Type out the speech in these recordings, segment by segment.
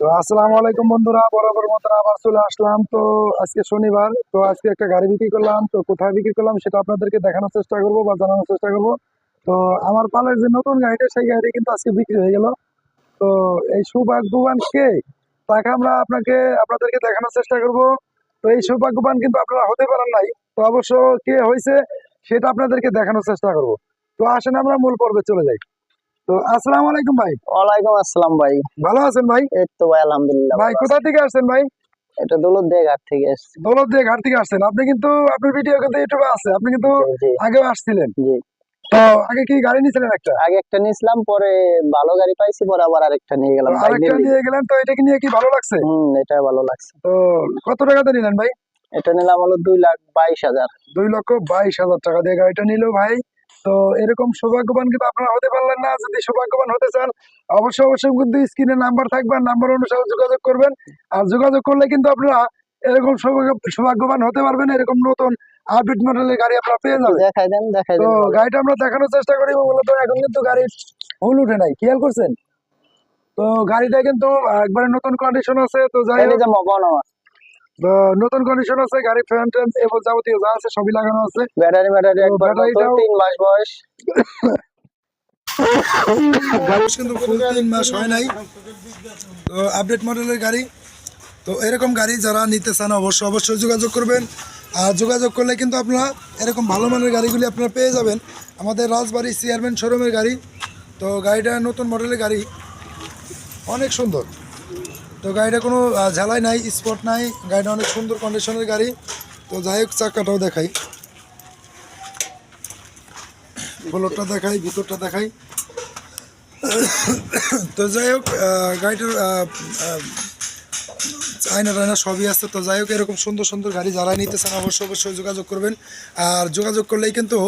তো আসসালামু আলাইকুম বন্ধুরা, বরাবর মতন আবার চলে আসলাম। তো আজকে শনিবার, তো আজকে একটা গাড়ি বিক্রি করলাম, তো কোথায় বিক্রি করলাম সেটা আপনাদেরকে দেখানোর চেষ্টা করব বা জানানোর চেষ্টা করব। তো আমার পালের যে নতুন গাড়িটা, সেই গাড়ি কিন্তু আজকে বিক্রি হয়ে গেল। তো এই সৌভাগ্যবান কে? তাকে আমরা আপনাকে, আপনাদেরকে দেখানোর চেষ্টা করব। তো এই সৌভাগ্যবান কিন্তু আপনারা হতে পারেন নাই, তো অবশ্য কে হয়েছে সেটা আপনাদেরকে দেখানোর চেষ্টা করব। তো আসেন আমরা মূল পর্বে চলে যাই। তো আসসালামু আলাইকুম ভাই। ওয়ালাইকুম আসসালাম ভাই। ভালো আছেন ভাই? এই তো ভাই আলহামদুলিল্লাহ ভাই কোথা থেকে আসছেন ভাই? এটা দৌলত দিয়ে ঘাট থেকে এসছি দৌলত ঘাট থেকে আসছেন। আপনি কিন্তু আপনার ভিডিও কিন্তু ইউটিউবে আছে। আপনি কিন্তু আগেও আসছিলেন। জি। তো আগে কি গাড়ি একটা? আগে একটা পরে ভালো গাড়ি পাইছি পরে আবার আরেকটা নিয়ে গেলাম আরেকটা নিয়ে। গেলেন তো এটাকে নিয়ে কি ভালো লাগছে? হুম এটা ভালো লাগছে। তো কত টাকাতে নিলেন ভাই? এটা নিলাম হলো দুই লাখ বাইশ হাজার। দুই লক্ষ বাইশ হাজার টাকা দিয়ে গাড়িটা নিল ভাই। তো এরকম সৌভাগ্যবান কিন্তু আপনারা হতে পারলেন না। যদি সৌভাগ্যবান হতে চান অবশ্যই অবশ্যই কিন্তু স্ক্রিনে নাম্বার থাকবে নাম্বার অনুসারে যোগাযোগ করবেন। আর যোগাযোগ করলে কিন্তু আপনারা এরকম সৌভাগ্যবান হতে পারবেন এরকম নতুন আপডেট মডেলের গাড়ি আপনারা পেয়ে যাবেন। দেখাই দেন দেখাই তো গাড়িটা আমরা দেখানোর চেষ্টা করি মূলত এখন কিন্তু গাড়ির হুল উঠে নাই। খেয়াল করছেন? তো গাড়িটা কিন্তু একবারে নতুন কন্ডিশন আছে তো যাই হোক। নতুন কন্ডিশন আছে গাড়ি ফ্যান ট্যান এবং যাবতীয় যা আছে সবই লাগানো আছে। ব্যাটারি ব্যাটারি একবার তিন মাস বয়স। গাড়ি কিন্তু ফুল তিন মাস হয় নাই। তো আপডেট মডেলের গাড়ি। তো এরকম গাড়ি যারা নিতে চান অবশ্যই অবশ্যই যোগাযোগ করবেন। আর যোগাযোগ করলে কিন্তু আপনারা এরকম ভালো মানের গাড়িগুলি আপনারা পেয়ে যাবেন। আমাদের রাজবাড়ি চেয়ারম্যান শোরুমের গাড়ি। তো গাড়িটা নতুন মডেলের গাড়ি। অনেক সুন্দর। তো গাড়িটা কোনো ঝালাই নাই স্পট নাই, গাড়িটা অনেক সুন্দর কন্ডিশনের গাড়ি। তো যাই হোক, চাকাটাও দেখাই। ফ্লোরটা দেখাই, ভিতরটা দেখাই। তো যাই হোক গাড়িটার আয়না টায়না সবই আছে। তো যাই হোক, এরকম সুন্দর সুন্দর গাড়ি যারা নিতে চান, অবশ্যই অবশ্যই যোগাযোগ করবেন। আর যোগাযোগ করলেই কিন্তু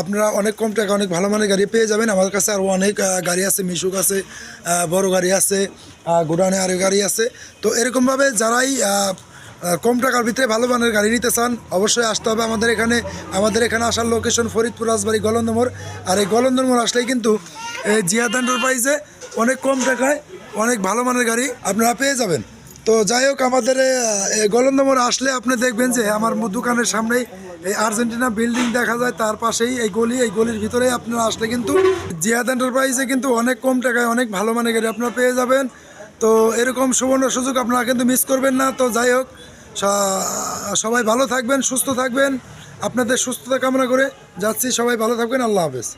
আপনারা অনেক কম টাকা, অনেক ভালো মানের গাড়ি পেয়ে যাবেন। আমার কাছে আরও অনেক গাড়ি আছে, মিশুক আছে বড় গাড়ি আছে। গোডাউনে আরও গাড়ি আছে। তো এরকমভাবে যারাই কম টাকার ভিতরে ভালো মানের গাড়ি নিতে চান, অবশ্যই আসতে হবে আমাদের এখানে। আমাদের এখানে আসার লোকেশন ফরিদপুর, রাজবাড়ি গলন্দমোর আর এই গলন্দমোর আসলেই কিন্তু এই জিয়াদ এন্টারপ্রাইজে অনেক কম টাকায় অনেক ভালো মানের গাড়ি আপনারা পেয়ে যাবেন। তো যাই হোক, আমাদের গলন্দমোর আসলে আপনি দেখবেন যে, আমার দোকানের সামনেই এই আর্জেন্টিনা বিল্ডিং দেখা যায়, তার পাশেই এই গলি, এই গলির ভিতরেই আপনারা আসলে কিন্তু জিয়াদ এন্টারপ্রাইজে কিন্তু অনেক কম টাকায় অনেক ভালো মানের গাড়ি আপনারা পেয়ে যাবেন। তো এরকম সুবর্ণ সুযোগ আপনারা কিন্তু মিস করবেন না। তো যাই হোক সবাই ভালো থাকবেন, সুস্থ থাকবেন। আপনাদের সুস্থতা কামনা করে যাচ্ছি। সবাই ভালো থাকবেন। আল্লাহ হাফেজ।